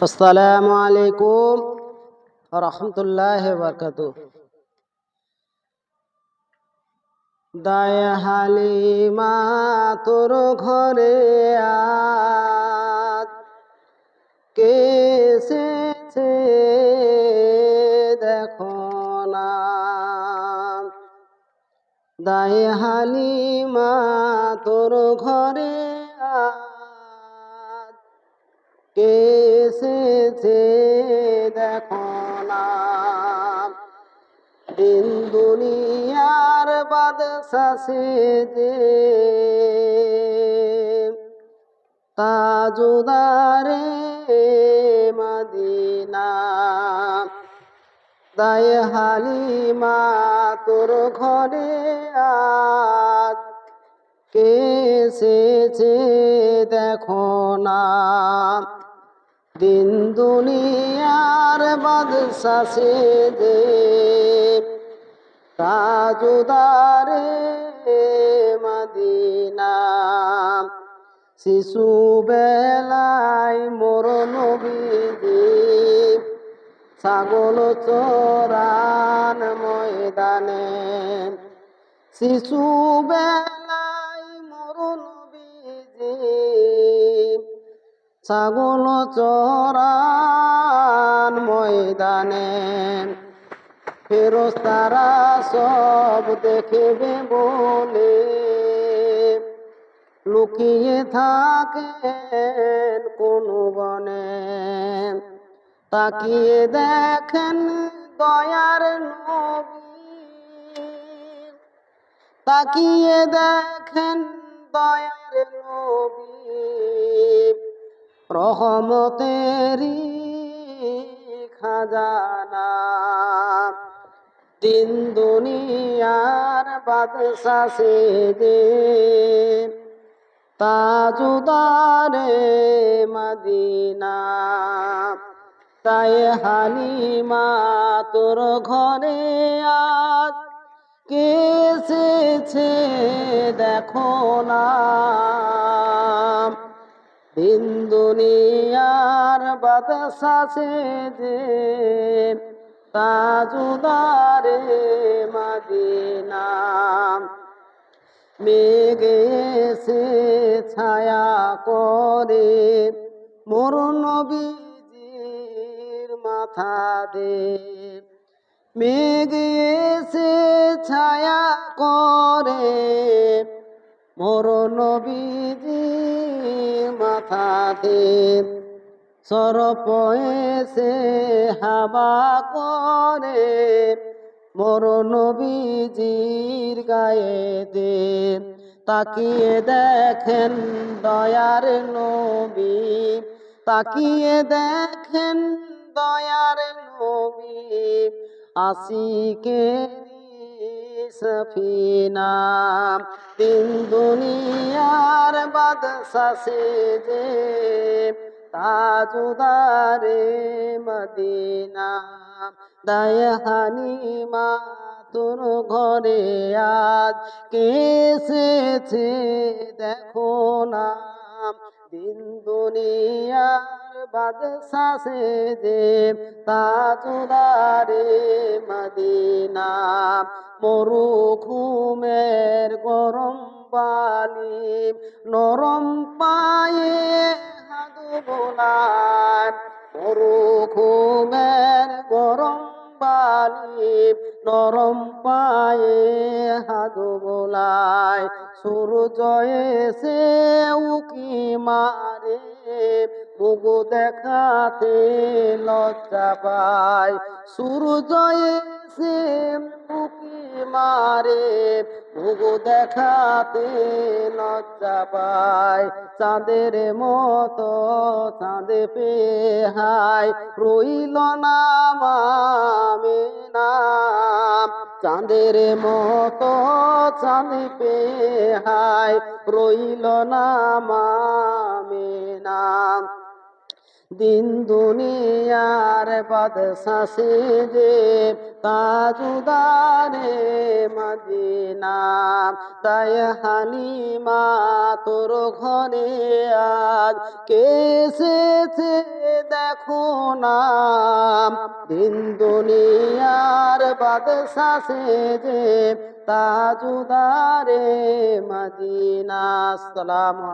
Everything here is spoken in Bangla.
আসসালামু আলাইকুম রহমতুল্লাহ বরকাত দায় হালিমা তোর ঘরে আজ কে এসেছে দেখো না। দায় হালিমা তোর ঘরে আজ কে এসেছে দেখো না দিন দুনিয়ার বাদশাসে যে তাজুদারে মদিনা। দায় হালিমা তোর ঘরে আজ, কে এসেছে দেখো না। দিন দুনিয়ার বাদশাসে যে তাজুদারে মদিনা। শিশু বেলায় মোর নবীজি, ছাগল চোরান ময়দানে। শিশু বেলায় ছাগল চরান ময়দানে। ফেরস্তারা সব দেখবে বলে। লুকিয়ে থাকেন কোন বনে। তাকিয়ে দেখেন দয়ার নবী। তাকিয়ে দেখেন দয়ার নবী। রহমতেরি খাজানা। দিন দুনিয়ার বাদশা সে দে তাজুদারে মদিনা। তাই হালিমা, তোর ঘরে আজ কে এসেছে দেখো না। দিন দুনিয়ার বাদশাসে যে তাজুদারে মদিনা, মেঘে এসে ছায়া করে মোর নবীজির মাথা দে। মেঘ এসে ছায়া করে মোর নবীজি মাথাতে সরপ এসে হাবা করে, মোর নবীজির গায়ে দে। তাকিয়ে দেখেন দয়ার নবী, তাকিয়ে দেখেন দয়ার নবী। আশিকেরি সফিনা। তিন দুনিয়ার বাদশাসে যে তাজুদারে মদিনা। দায় হানিমা তোর ঘরে আজ কেসেছে দেখো না। দিন দুনিয়ার বাদশাসে যে তাজুদারে মদিনা মরু ঘুমের গরম বালি নরম পায়ে হাদু বোলায় মরু ঘুমের গরম বালি নরম পায়ে হাদু বোলায় সূর্য এসে উকি মারে মুগু দেখাতে লজ্জা পায়। সূর্য এসে উকি মারে মুগু দেখাতে লজ্জা পায়। চাঁদের মতো চাঁদে পেহাই, রইল নামে নাম। চাঁদের মতো চাঁদ পেহাই, রইল নামে নাম দিন দুনিয়ার বাদশাসে যে তাজুদারে মদিনা, তাই হালিমা তোর ঘরে আজ কেসেছে দেখো না। দিন দুনিয়ার বাদশাসে যে তাজুদারে মদিনা আলাইকুম।